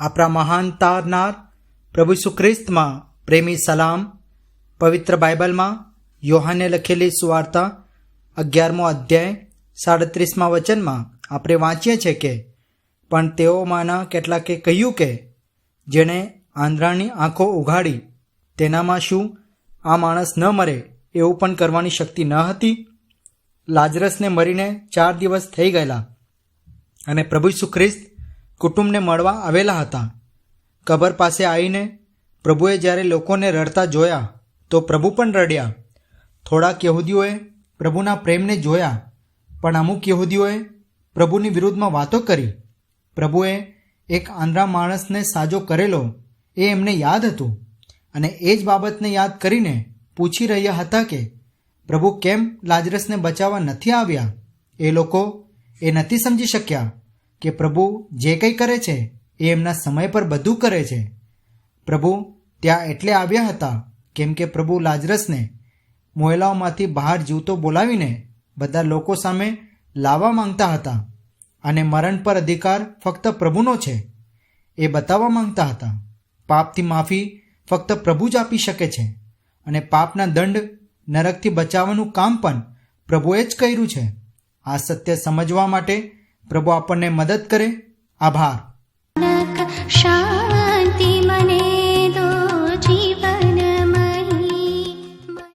આપણા મહાન તારનાર પ્રભુ સુખ્રિસ્તમાં પ્રેમી સલામ, પવિત્ર બાઇબલમાં યોહાને લખેલી સુવાર્તા અગિયારમો અધ્યાય, સાડત્રીસમાં વચનમાં આપણે વાંચીએ છીએ કે, પણ તેઓમાંના કેટલાકે કહ્યું કે, જેણે આંધ્રાની આંખો ઉઘાડી, તેનામાં શું આ માણસ ન મરે એવું પણ કરવાની શક્તિ ન હતી? લાજરસને મરીને ચાર દિવસ થઈ ગયેલા અને પ્રભુ ઈસુ ખ્રિસ્ત કુટુંબને મળવા આવેલા હતા. કબર પાસે આવીને પ્રભુએ જ્યારે લોકોને રડતા જોયા, તો પ્રભુ પણ રડ્યા. થોડાક યહૂદીઓએ પ્રભુના પ્રેમને જોયા, પણ અમુક યહૂદીઓએ પ્રભુની વિરુદ્ધમાં વાતો કરી. પ્રભુએ એક આંધ્રા માણસને સાજો કરેલો એ એમને યાદ હતું અને એ જ બાબતને યાદ કરીને પૂછી રહ્યા હતા કે, પ્રભુ કેમ લાજરસને બચાવવા નથી આવ્યા? એ લોકો એ નથી સમજી શક્યા. કે પ્રભુ જે કંઈ કરે છે, એ એમના સમય પર બધું કરે છે. પ્રભુ, ત્યાં એટલે આવ્યા હતા, કેમ કે પ્રભુ લાજરસને મોયલાઓમાંથી બહાર જીવતો બોલાવીને બધા લોકો સામે લાવવા માંગતા હતા અને મરણ પર અધિકાર ફક્ત પ્રભુનો છે, એ બતાવવા માંગતા હતા. પાપથી માફી ફક્ત પ્રભુ જ આપી શકે છે અને પાપના દંડ નરકથી બચાવવાનું કામ પણ પ્રભુએ જ કર્યું છે. આ સત્ય સમજવા માટે પ્રભુ આપણને મદદ કરે. આભાર. શા